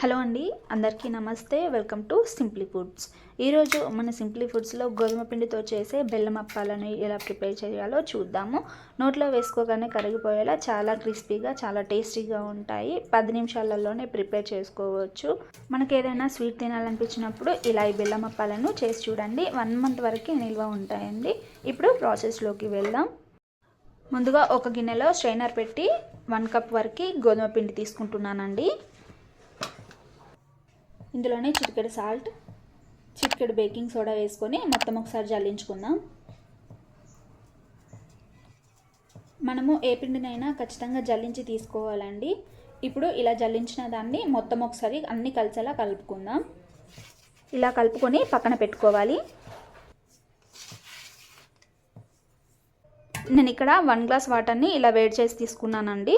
Hello అండి అందరికీ నమస్తే. Welcome to simply foods. ఈరోజు మన సింప్లీ ఫుడ్స్లో గోధుమ పిండితో చేసే బెల్లం అప్పాలను ఎలా ప్రిపేర్ చేయాలో చూద్దాము. నోట్లో వేసుకోగానే కరిగిపోయేలా చాలా క్రిస్పీగా చాలా టేస్టీగా ఉంటాయి. పది నిమిషాలలోనే ప్రిపేర్ చేసుకోవచ్చు. మనకి ఏదైనా స్వీట్ తినాలనిపించినప్పుడు ఇలా ఈ బెల్లం అప్పాలను చేసి చూడండి. వన్ మంత్ వరకు నిల్వ ఉంటాయండి. ఇప్పుడు ప్రాసెస్లోకి వెళ్దాం. ముందుగా ఒక గిన్నెలో స్ట్రైనర్ పెట్టి వన్ కప్ వరకు గోధుమ పిండి తీసుకుంటున్నానండి. ఇందులోనే చిటికెడు సాల్ట్ చిటికెడు బేకింగ్ సోడా వేసుకొని మొత్తం ఒకసారి జల్లించుకుందాం. మనము ఏ పిండినైనా ఖచ్చితంగా జల్లించి తీసుకోవాలండి. ఇప్పుడు ఇలా జల్లించిన దాన్ని మొత్తం ఒకసారి అన్ని కలిసేలా కలుపుకుందాం. ఇలా కలుపుకొని పక్కన పెట్టుకోవాలి. నేను ఇక్కడ వన్ గ్లాస్ వాటర్ని ఇలా వేడి చేసి తీసుకున్నానండి.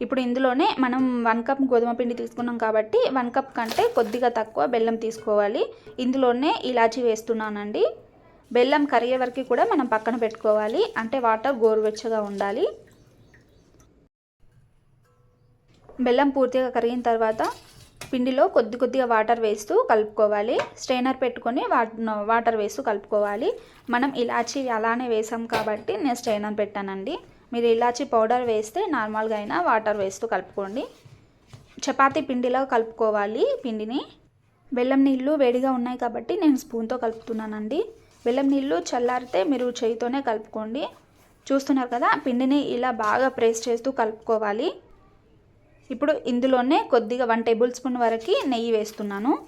ఇప్పుడు ఇందులోనే మనం వన్ కప్ గోధుమ పిండి తీసుకున్నాం కాబట్టి వన్ కప్ కంటే కొద్దిగా తక్కువ బెల్లం తీసుకోవాలి. ఇందులోనే ఇలాచీ వేస్తున్నానండి. బెల్లం కరిగే వరకు కూడా మనం పక్కన పెట్టుకోవాలి. అంటే వాటర్ గోరువెచ్చగా ఉండాలి. బెల్లం పూర్తిగా కరిగిన తర్వాత పిండిలో కొద్ది కొద్దిగా వాటర్ వేస్తూ కలుపుకోవాలి. స్ట్రైనర్ పెట్టుకొని వాటర్ వేస్తూ కలుపుకోవాలి. మనం ఇలాచీ అలానే వేసాం కాబట్టి నేను స్ట్రైనర్ పెట్టానండి. మీరు ఇలాచి పౌడర్ వేస్తే నార్మల్గా అయినా వాటర్ వేస్తూ కలుపుకోండి. చపాతీ పిండిలో కలుపుకోవాలి పిండిని. బెల్లం నీళ్ళు వేడిగా ఉన్నాయి కాబట్టి నేను స్పూన్తో కలుపుతున్నానండి. బెల్లం నీళ్ళు చల్లారితే మీరు చేయితోనే కలుపుకోండి. చూస్తున్నారు కదా పిండిని ఇలా బాగా ప్రెస్ చేస్తూ కలుపుకోవాలి. ఇప్పుడు ఇందులోనే కొద్దిగా వన్ టేబుల్ స్పూన్ వరకు నెయ్యి వేస్తున్నాను.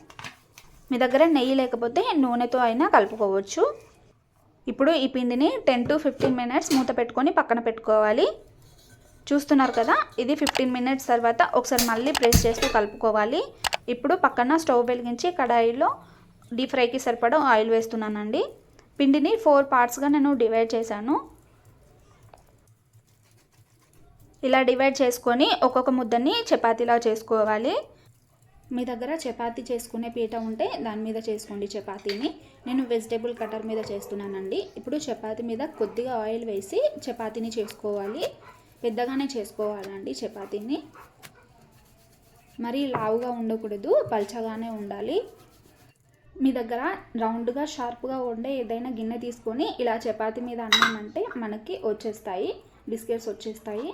మీ దగ్గర నెయ్యి లేకపోతే నూనెతో అయినా కలుపుకోవచ్చు. ఇప్పుడు ఈ పిండిని టెన్ టు ఫిఫ్టీన్ మినిట్స్ మూత పెట్టుకొని పక్కన పెట్టుకోవాలి. చూస్తున్నారు కదా ఇది ఫిఫ్టీన్ మినిట్స్ తర్వాత ఒకసారి మళ్ళీ ప్రెస్ చేస్తూ కలుపుకోవాలి. ఇప్పుడు పక్కన స్టవ్ వెలిగించి కడాయిలో డీప్ ఫ్రైకి సరిపడా ఆయిల్ వేస్తున్నానండి. పిండిని ఫోర్ పార్ట్స్గా నేను డివైడ్ చేశాను. ఇలా డివైడ్ చేసుకొని ఒక్కొక్క ముద్దని చపాతీలా చేసుకోవాలి. మీ దగ్గర చపాతీ చేసుకునే పీట ఉంటే దాని మీద చేసుకోండి చపాతీని. నేను వెజిటేబుల్ కటర్ మీద చేస్తున్నానండి. ఇప్పుడు చపాతీ మీద కొద్దిగా ఆయిల్ వేసి చపాతీని చేసుకోవాలి. పెద్దగానే చేసుకోవాలండి చపాతీని. మరీ లావుగా ఉండకూడదు పల్చగానే ఉండాలి. మీ దగ్గర రౌండ్గా షార్ప్గా ఉండే ఏదైనా గిన్నె తీసుకొని ఇలా చపాతీ మీద అన్నామంటే మనకి వచ్చేస్తాయి బిస్కెట్స్ వచ్చేస్తాయి.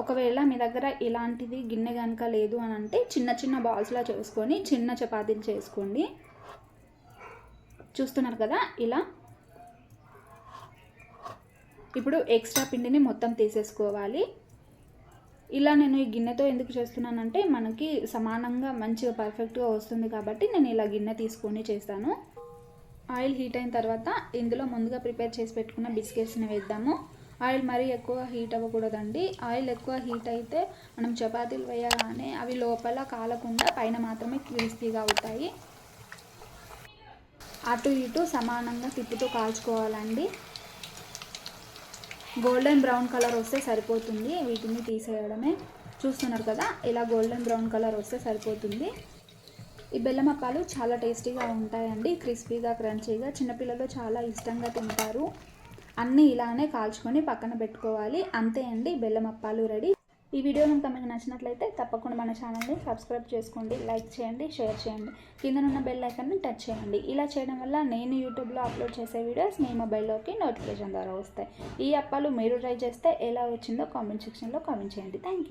ఒకవేళ మీ దగ్గర ఇలాంటిది గిన్నె కనుక లేదు అని అంటే చిన్న చిన్న బాల్స్లా చేసుకొని చిన్న చపాతీలు చేసుకోండి. చూస్తున్నారు కదా ఇలా. ఇప్పుడు ఎక్స్ట్రా పిండిని మొత్తం తీసేసుకోవాలి. ఇలా నేను ఈ గిన్నెతో ఎందుకు చేస్తున్నానంటే మనకి సమానంగా మంచిగా పర్ఫెక్ట్గా వస్తుంది కాబట్టి నేను ఇలా గిన్నె తీసుకొని చేస్తాను. ఆయిల్ హీట్ అయిన తర్వాత ఇందులో ముందుగా ప్రిపేర్ చేసి పెట్టుకున్న బిస్కెట్స్ని వేద్దాము. ఆయిల్ మరీ ఎక్కువ హీట్ అవ్వకూడదండి. ఆయిల్ ఎక్కువ హీట్ అయితే మనం చపాతీలు వేయగానే అవి లోపల కాలకుండా పైన మాత్రమే క్రిస్పీగా అవుతాయి. అటు ఇటు సమానంగా తిప్పుతూ కాల్చుకోవాలండి. గోల్డెన్ బ్రౌన్ కలర్ వస్తే సరిపోతుంది. వీటిని తీసేయడమే. చూస్తున్నారు కదా ఇలా గోల్డెన్ బ్రౌన్ కలర్ వస్తే సరిపోతుంది. ఈ బెల్లం అప్పాలు చాలా టేస్టీగా ఉంటాయండి. క్రిస్పీగా క్రంచీగా చిన్నపిల్లలు చాలా ఇష్టంగా తింటారు. అన్నీ ఇలానే కాల్చుకొని పక్కన పెట్టుకోవాలి. అంతే అండి బెల్లం అప్పాలు రెడీ. ఈ వీడియో కనుక మీకు నచ్చినట్లయితే తప్పకుండా మన ఛానల్ని సబ్స్క్రైబ్ చేసుకోండి లైక్ చేయండి షేర్ చేయండి. కిందనున్న బెల్ ఐకన్ని టచ్ చేయండి. ఇలా చేయడం వల్ల నేను యూట్యూబ్లో అప్లోడ్ చేసే వీడియోస్ మీ మొబైల్లోకి నోటిఫికేషన్ ద్వారా వస్తాయి. ఈ అప్పాలు మీరు ట్రై చేస్తే ఎలా వచ్చిందో కామెంట్ సెక్షన్లో కామెంట్ చేయండి. Thank you